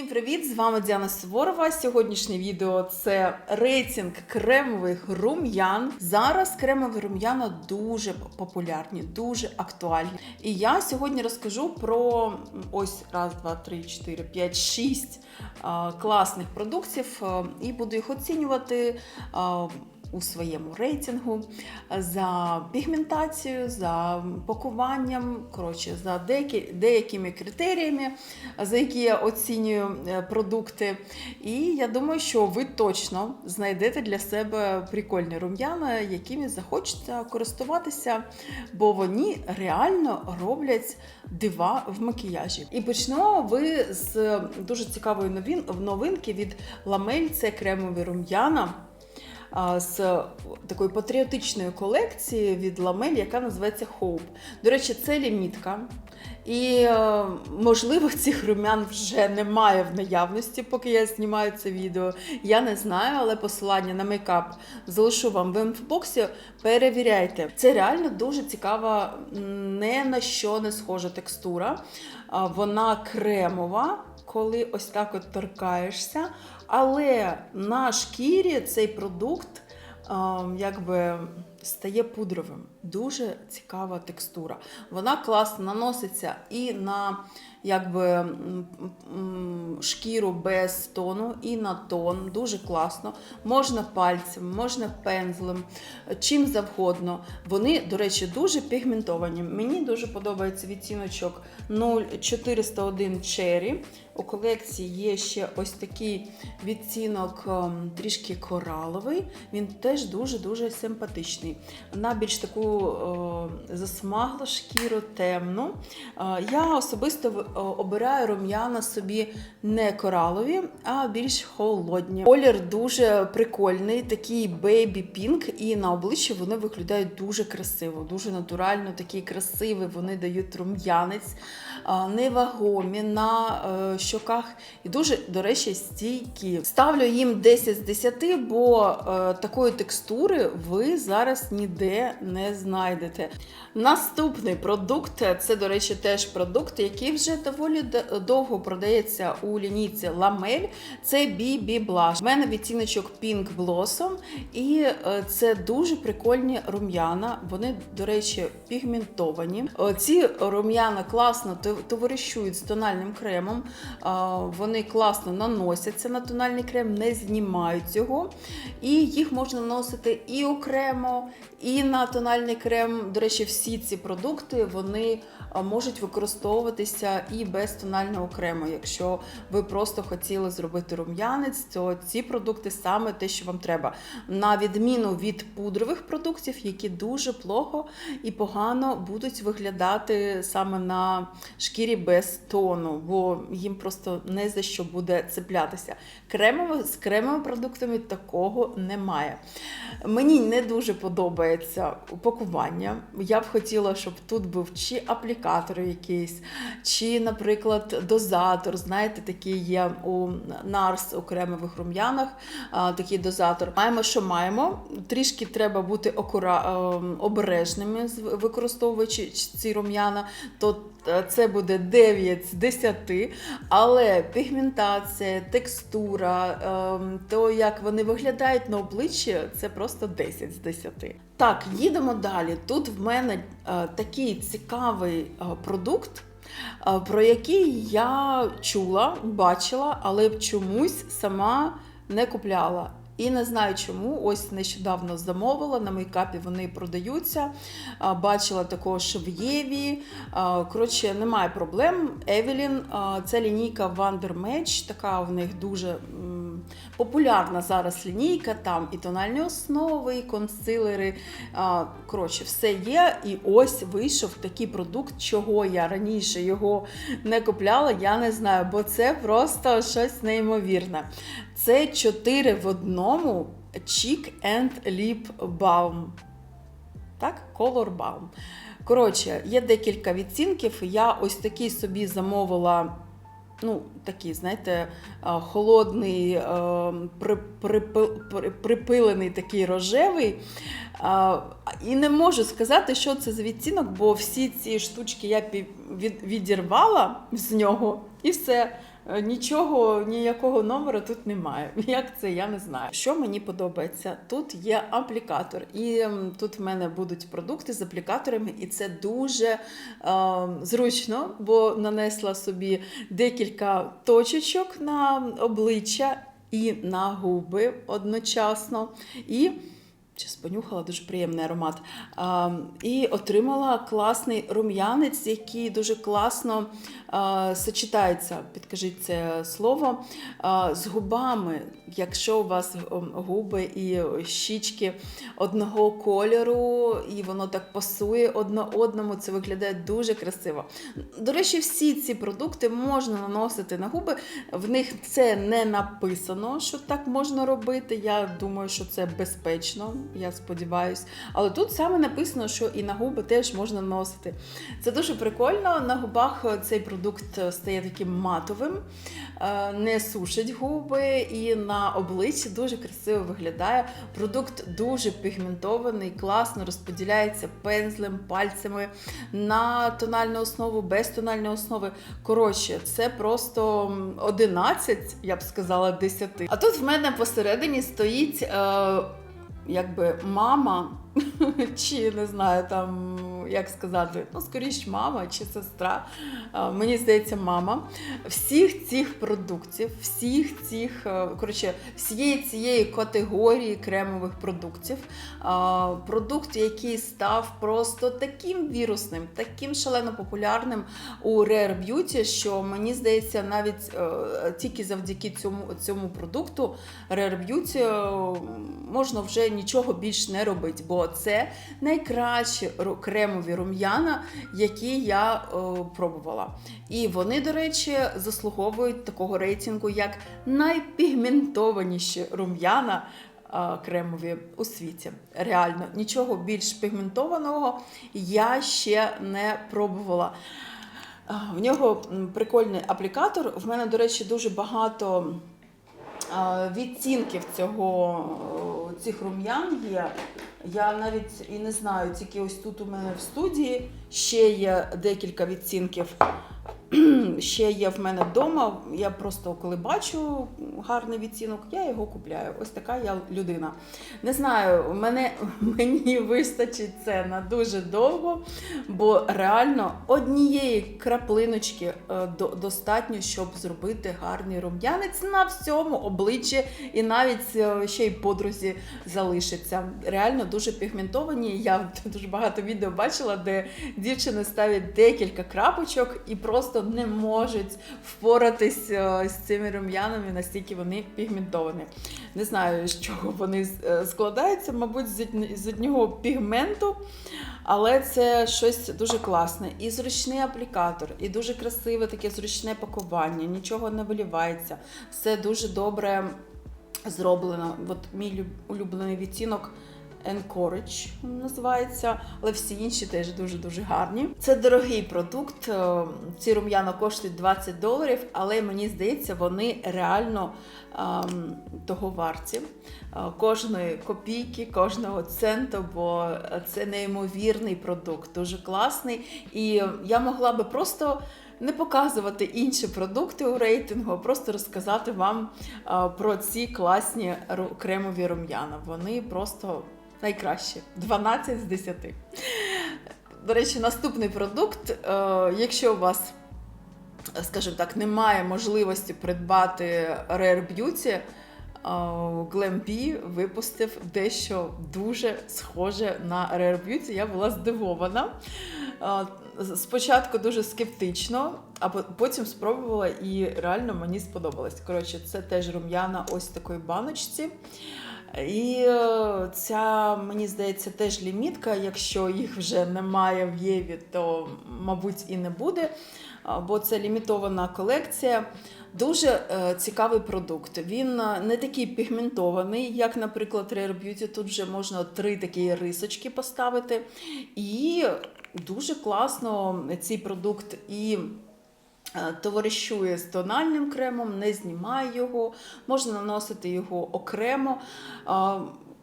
Всім привіт! З вами Діана Суворова. Сьогоднішнє відео це рейтинг кремових рум'ян. Зараз кремові рум'яна дуже популярні, дуже актуальні. І я сьогодні розкажу про ось раз, два, три, чотири, п'ять, шість класних продуктів і буду їх оцінювати. У своєму рейтингу за пігментацією, за пакуванням, коротше, за деякі, деякими критеріями, за які я оцінюю е, продукти. І я думаю, що ви точно знайдете для себе прикольні рум'яна, якими захочеться користуватися, бо вони реально роблять дива в макіяжі. І почнемо ви з дуже цікавої новин, новинки від Ламель. Це кремові рум'яна з такої патріотичної колекції від Ламель, яка називається Hope. До речі, це лімітка. І, е, можливо, цих рум'ян вже немає в наявності, поки я знімаю це відео. Я не знаю, але посилання на мейкап залишу вам в інфобоксі. Перевіряйте. Це реально дуже цікава, не на що не схожа текстура. Вона кремова, коли ось так от торкаєшся. Але на шкірі цей продукт а, якби стає пудровим. Дуже цікава текстура. Вона класно наноситься і на якби, шкіру без тону, і на тон. Дуже класно. Можна пальцем, можна пензлем, чим завгодно. Вони, до речі, дуже пігментовані. Мені дуже подобається відтіночок 0401 Cherry. У колекції є ще ось такий відтінок ем, трішки кораловий. Він теж дуже-дуже симпатичний. На більш таку е, засмаглу шкіру, темну. Е, я особисто е, обираю рум'яна собі не коралові, а більш холодні. Колір дуже прикольний, такий бейбі пінк, і на обличчі вони виглядають дуже красиво, дуже натурально, такі красиві. Вони дають рум'янець, невагомі на щоках і дуже, до речі, стійкі. Ставлю їм 10 з 10, бо такої текстури ви зараз ніде не знайдете. Наступний продукт це, до речі, теж продукт, який вже доволі довго продається у лінійці Ламель. Це BB Blush. У мене відтіночок Pink Blossom, і е, це дуже прикольні рум'яна. Вони, до речі, пігментовані. Е, Ці рум'яна класно тов- товаришують з тональним кремом. Е, Вони класно наносяться на тональний крем, не знімають його. І їх можна наносити і окремо, і на тональний крем. До речі, всі ці продукти вони можуть використовуватися і без тонального крему. Якщо ви просто хотіли зробити рум'янець, то ці продукти саме те, що вам треба. На відміну від пудрових продуктів, які дуже плохо і погано будуть виглядати саме на шкірі без тону, бо їм просто не за що буде цеплятися. Кремово, з кремовими продуктами такого немає. Мені не дуже подобається упакування. Я б хотіла, щоб тут був чи аплікатор якийсь, чи, наприклад, дозатор. Знаєте, такий є у Нарс у кремових рум'янах. Такий дозатор. Маємо, що маємо. Трішки треба бути окура... ем, обережними, використовуючи ці рум'яна. То е, це буде 9 з 10, але пігментація, текстура, ем, то як вони виглядають на обличчі, це просто 10 з 10. Так, їдемо далі. Тут в мене е, такий цікавий е, продукт. е, Про який я чула, бачила, але чомусь сама не купляла. І не знаю чому. Ось нещодавно замовила. На мейкапі вони продаються. Бачила також в Єві. Коротше, немає проблем. Евелін, це лінійка Wonder Match, така в них дуже популярна зараз лінійка. Там і тональні основи, і консилери. А, Коротше, все є. І ось вийшов такий продукт, чого я раніше його не купляла, я не знаю, бо це просто щось неймовірне. Це 4 в одному Cheek and Lip Balm. Так, Color Balm. Коротше, є декілька відцінків. Я ось такий собі замовила. Ну, такий, знаєте, холодний, е, припи- при- припилений такий рожевий. І не можу сказати, що це за відцінок, бо всі ці штучки я відірвала з нього і все. Е, Нічого, ніякого номера тут немає. Як це, я не знаю. Що мені подобається? Тут є аплікатор, і тут в мене будуть продукти з аплікаторами, і це дуже е, зручно, бо нанесла собі декілька точечок на обличчя і на губи одночасно. І Щас понюхала дуже приємний аромат. А, і отримала класний рум'янець, який дуже класно сочетається, підкажіть це слово, з губами. Якщо у вас губи і щічки одного кольору, і воно так пасує одне одному, це виглядає дуже красиво. До речі, всі ці продукти можна наносити на губи. В них це не написано, що так можна робити. Я думаю, що це безпечно, я сподіваюся. Але тут саме написано, що і на губи теж можна наносити. Це дуже прикольно. На губах цей продукт стає таким матовим, е, не сушить губи, і на обличчі дуже красиво виглядає. Продукт дуже пігментований, класно розподіляється пензлем, пальцями на тональну основу, без тональної основи. Коротше, це просто 11, я б сказала, 10. А тут в мене посередині стоїть. Е, Якби мама, чи не знаю там, як сказати, ну скоріш мама чи сестра. Мені здається, мама всіх цих продуктів, всіх цих, е, коротше, всієї цієї категорії кремових продуктів. Продукт, який став просто таким вірусним, таким шалено популярним у Rare Beauty, що мені здається, навіть е, тільки завдяки цьому, цьому продукту Rare Beauty е, можна вже нічого більш не робити, бо це найкращі ру- кремові рум'яна, які я е, пробувала. І вони, до речі, заслуговують такого рейтингу, як найпігментованіші рум'яна. е, Кремові у світі. Реально, нічого більш пігментованого я ще не пробувала. В нього прикольний аплікатор. В мене, до речі, дуже багато відцінків цього, е, цих рум'ян є. Я навіть і не знаю, тільки ось тут у мене в студії ще є декілька відцінків. Ще є в мене вдома. Я просто коли бачу гарний відцінок, я його купляю. Ось така я людина. Не знаю, мене, мені вистачить це на дуже довго, бо реально однієї краплиночки е, достатньо, щоб зробити гарний рум'янець на всьому обличчі і навіть е, ще й подрузі залишиться. Реально дуже пігментовані. Я дуже багато відео бачила, де дівчини ставлять декілька крапочок і просто не можуть впоратись е, з цими рум'янами, настільки вони пігментовані. Не знаю, з чого вони е, складаються, мабуть, з одного пігменту. Але це щось дуже класне. І зручний аплікатор, і дуже красиве таке зручне пакування, нічого не вилівається. Все дуже добре зроблено. От мій улюблений відтінок Encourage називається, але всі інші теж дуже-дуже гарні. Це дорогий продукт. е, Ці рум'яна коштують 20 доларів, але мені здається, вони реально ем, того варті. Е, Кожної копійки, кожного центу, бо це неймовірний продукт, дуже класний. І я могла би просто не показувати інші продукти у рейтингу, а просто розказати вам про ці класні кремові рум'яна. Вони просто найкращі. 12 з 10. До речі, наступний продукт, е, якщо у вас, скажімо так, немає можливості придбати Rare Beauty, е, випустив дещо дуже схоже на Rare Beauty. Я була здивована. Спочатку дуже скептично, а потім спробувала і реально мені сподобалось. Коротше, це теж рум'яна ось такої баночці. І е, ця, мені здається, теж лімітка. Якщо їх вже немає в Єві, то, мабуть, і не буде. Бо це лімітована колекція. Дуже е, цікавий продукт. Він е, не такий пігментований, як, наприклад, Rare Beauty. Тут вже можна три такі рисочки поставити. І дуже класно цей продукт і е, товаришує з тональним кремом, не знімає його, можна наносити його окремо.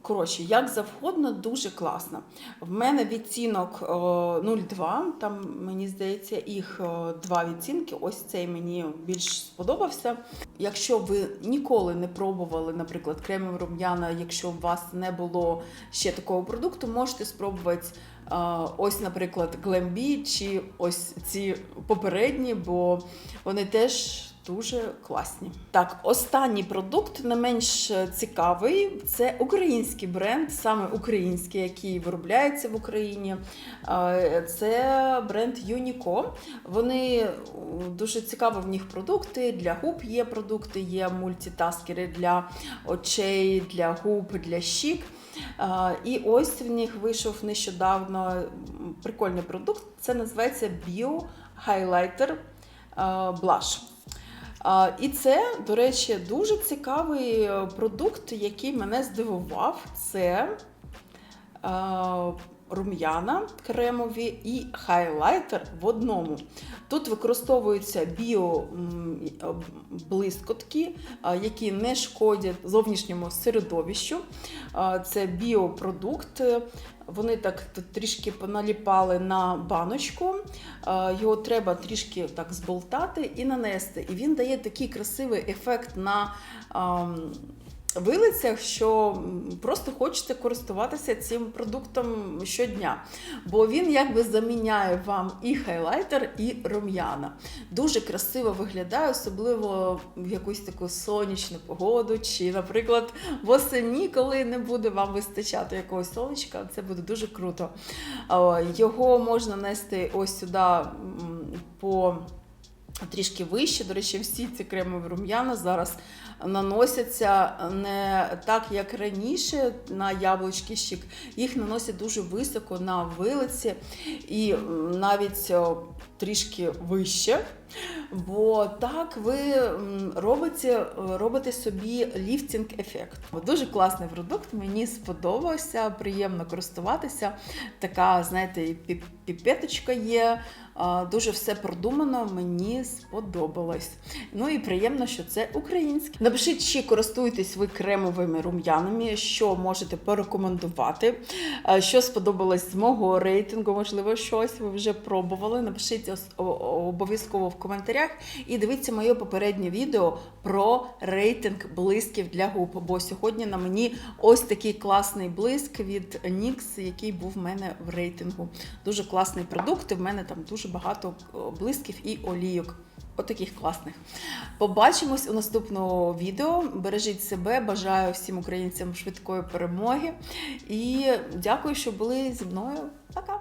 Коротше, як завгодно, дуже класно. В мене відцінок е, 0,2, там мені здається, їх е, два відцінки. Ось цей мені більш сподобався. Якщо ви ніколи не пробували, наприклад, кремові рум'яна, якщо у вас не було ще такого продукту, можете спробувати. е, Ось, наприклад, Glambi чи ось ці попередні, бо вони теж дуже класні. Так, останній продукт не менш цікавий. Це український бренд, саме український, який виробляється в Україні. Е, Це бренд Юніко. Вони е, дуже цікаві в них продукти. Для губ є продукти, є мультитаскери для очей, для губ, для щік. Е, І ось в них вийшов нещодавно прикольний продукт. Це називається Bio Highlighter е, Blush. І це, до речі, дуже цікавий е, продукт, який мене здивував. Це е, рум'яна кремові і хайлайтер в одному. Тут використовуються біоблискотки, які не шкодять зовнішньому середовищу. Це біопродукт. Вони так трішки поналіпали на баночку. Е, Його треба трішки так зболтати і нанести. І він дає такий красивий ефект на вилицях, що просто хочете користуватися цим продуктом щодня. Бо він якби заміняє вам і хайлайтер, і рум'яна. Дуже красиво виглядає, особливо в якусь таку сонячну погоду, чи, наприклад, восені, коли не буде вам вистачати якогось сонечка, це буде дуже круто. Його можна нести ось сюди по трішки вище. До речі, всі ці кремові рум'яна зараз наносяться не так, як раніше на яблучки щік. Їх наносять дуже високо на вилиці і навіть трішки вище. Бо так ви робите, робите собі ліфтинг-ефект. Дуже класний продукт, мені сподобався, приємно користуватися. Така, знаєте, піпеточка є, дуже все продумано, мені сподобалось. Ну і приємно, що це українське. Напишіть, чи користуєтесь ви кремовими рум'янами, що можете порекомендувати, що сподобалось з мого рейтингу, можливо, щось ви вже пробували. Напишіть обов'язково в коментарях і дивіться моє попереднє відео про рейтинг блисків для губ. Бо сьогодні на мені ось такий класний блиск від NYX, який був в мене в рейтингу. Дуже класний продукт. і В мене там дуже багато блисків і олійок. Отаких класних. Побачимось у наступному відео. Бережіть себе, бажаю всім українцям швидкої перемоги. І дякую, що були зі мною. Пока!